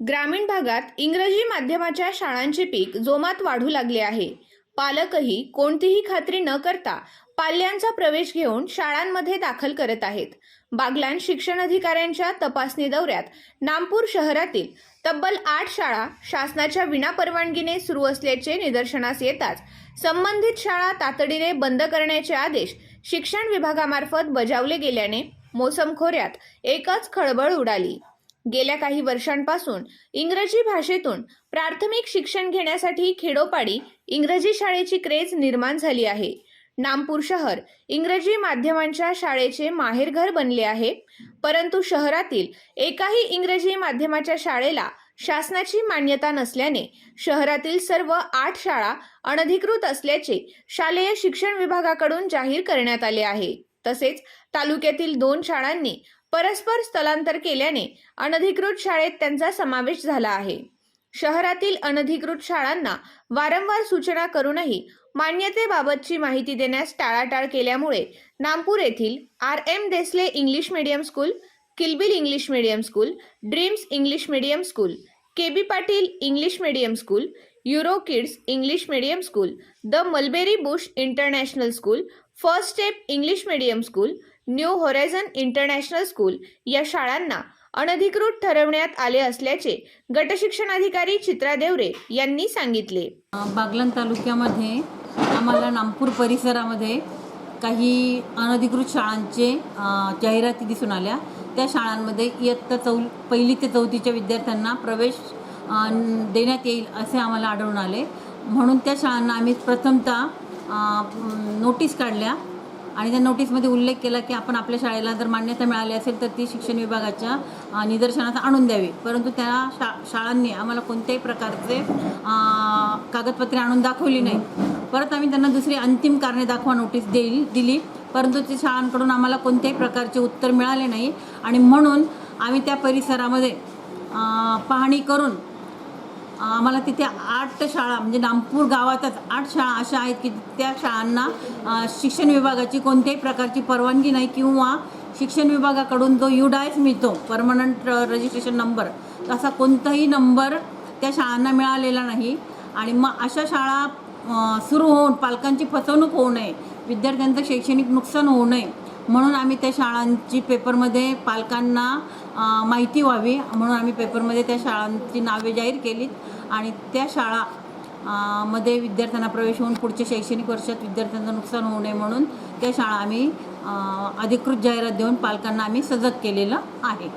ग्रामीण भागात इंग्रजी माध्यमाच्या शाळांचे पीक जोमात वाढू लागले आहे. पालकही कोणतीही खात्री न करता पाल्यांचा प्रवेश घेऊन शाळांमध्ये दाखल करत आहेत. बागलान शिक्षण अधिकाऱ्यांच्या तपासणी दौऱ्यात नामपूर शहरातील तब्बल आठ शाळा शासनाच्या विनापरवानगीने सुरू असल्याचे निदर्शनास येताच संबंधित शाळा तातडीने बंद करण्याचे आदेश शिक्षण विभागामार्फत बजावले गेल्याने मोसम खोऱ्यात एकच खळबळ उडाली. गेल्या काही वर्षांपासून इंग्रजी भाषेतून प्राथमिक शिक्षण घेण्यासाठी खेडोपाडी इंग्रजी शाळेची क्रेज निर्माण झाली आहे. नामपूर शहर इंग्रजी माध्यमांच्या शाळेचे माहेरघर बनले आहे. परंतु शहरातील एकाही इंग्रजी माध्यमाच्या शाळेला शासनाची मान्यता नसल्याने शहरातील सर्व आठ शाळा अनधिकृत असल्याचे शालेय शिक्षण विभागाकडून जाहीर करण्यात आले आहे. तसेच तालुक्यातील दोन शाळांनी परस्पर स्थलांतर केल्याने अनधिकृत शाळेत त्यांचा समावेश झाला आहे. शहरातील अनधिकृत शाळांना वारंवार सूचना करूनही मान्यतेबाबतची माहिती देण्यास टाळाटाळ केल्यामुळे नामपूर येथील R M Desale English medium school Kilbil English medium school dreams English medium school K B Patil English medium school euro kids English medium school the mulberry bush international school first step English medium school new horizon international school या शाळांना अनधिकृत ठरवण्यात आले असल्याचे गटशिक्षण अधिकारी चित्रा देवरे यांनी सांगितले. बागलन तालुक्यामध्ये आम्हाला नागपूर परिसरामध्ये काही अनधिकृत शाळांचे जाहिराती दिसून आल्या. त्या शाळांमध्ये इयत्ता चौ पहिली ते चौथीच्या विद्यार्थ्यांना प्रवेश देण्यात येईल असे आम्हाला आढळून आले. म्हणून त्या शाळांना आम्ही प्रथमतः नोटीस काढल्या. आणि त्या नोटीसमध्ये उल्लेख केला की आपण आपल्या शाळेला जर मान्यता मिळाली असेल तर ती शिक्षण विभागाच्या निदर्शनात आणून द्यावी. परंतु त्या शा शाळांनी आम्हाला कोणत्याही प्रकारचे कागदपत्रे आणून दाखवली नाही परत आम्ही त्यांना दुसरी अंतिम कारणे दाखवा नोटीस देईल दिली. परंतु ते शाळांकडून आम्हाला कोणत्याही प्रकारचे उत्तर मिळाले नाही. आणि म्हणून आम्ही त्या परिसरामध्ये पाहणी करून आम्हाला तिथे आठ शाळा म्हणजे नामपूर गावातच आठ शाळा अशा आहेत की त्या शाळांना शिक्षण विभागाची कोणत्याही प्रकारची परवानगी नाही किंवा शिक्षण विभागाकडून जो युडायस मिळतो परमनंट रजिस्ट्रेशन नंबर असा कोणताही नंबर त्या शाळांना मिळालेला नाही. आणि मग अशा शाळा सुरू होऊन पालकांची फसवणूक होऊ नये विद्यार्थ्यांचं शैक्षणिक नुकसान होऊ नये म्हणून आम्ही त्या शाळांची पेपरमध्ये पालकांना माहिती व्हावी म्हणून आम्ही पेपरमध्ये त्या शाळांची नावे जाहीर केलीत आणि त्या शाळा मध्ये विद्यार्थ्यांना प्रवेश होऊन पुढच्या शैक्षणिक वर्षात विद्यार्थ्यांचं नुकसान होऊ नये म्हणून त्या शाळा आम्ही अधिकृत जाहिरात देऊन पालकांना आम्ही सजग केलेलं आहे.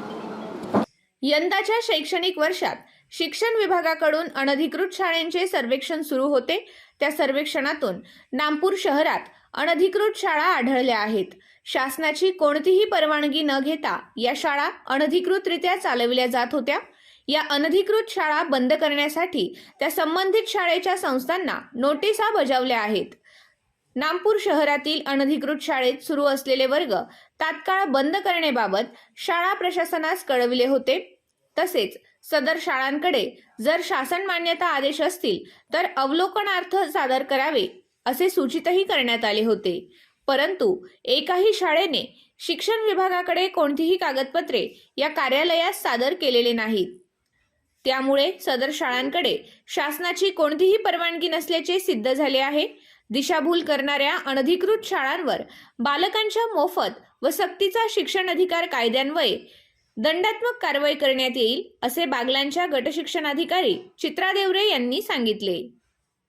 यंदाच्या शैक्षणिक वर्षात शिक्षण विभागाकडून अनधिकृत शाळांचे सर्वेक्षण सुरू होते. त्या सर्वेक्षणातून नामपूर शहरात अनधिकृत शाळा आढळल्या आहेत. शासनाची कोणतीही परवानगी न घेता या शाळा अनधिकृतरित्या चालविल्या जात होत्या. या अनधिकृत शाळा बंद करण्यासाठी त्या संबंधित शाळेच्या संस्थांना नोटिसा बजावल्या आहेत. नामपूर शहरातील अनधिकृत शाळेत सुरू असलेले वर्ग तात्काळ बंद करण्याबाबत शाळा प्रशासनास कळविले होते. तसेच सदर शाळांकडे जर शासन मान्यता आदेश असतील तर अवलोकनार्थ सादर करावे असे सूचितही करण्यात आले होते. परंतु एकाही शाळेने शिक्षण विभागाकडे कोणतीही कागदपत्रे या कार्यालयास सादर केलेले नाहीत. त्यामुळे सदर शाळांकडे शासनाची कोणतीही परवानगी नसल्याचे सिद्ध झाले आहे. दिशाभूल करणाऱ्या अनधिकृत शाळांवर बालकांच्या मोफत व सक्तीचा शिक्षण अधिकार कायद्यान्वये दंडात्मक कारवाई करण्यात येईल असे बागलांच्या गटशिक्षणाधिकारी चित्रा देवरे यांनी सांगितले.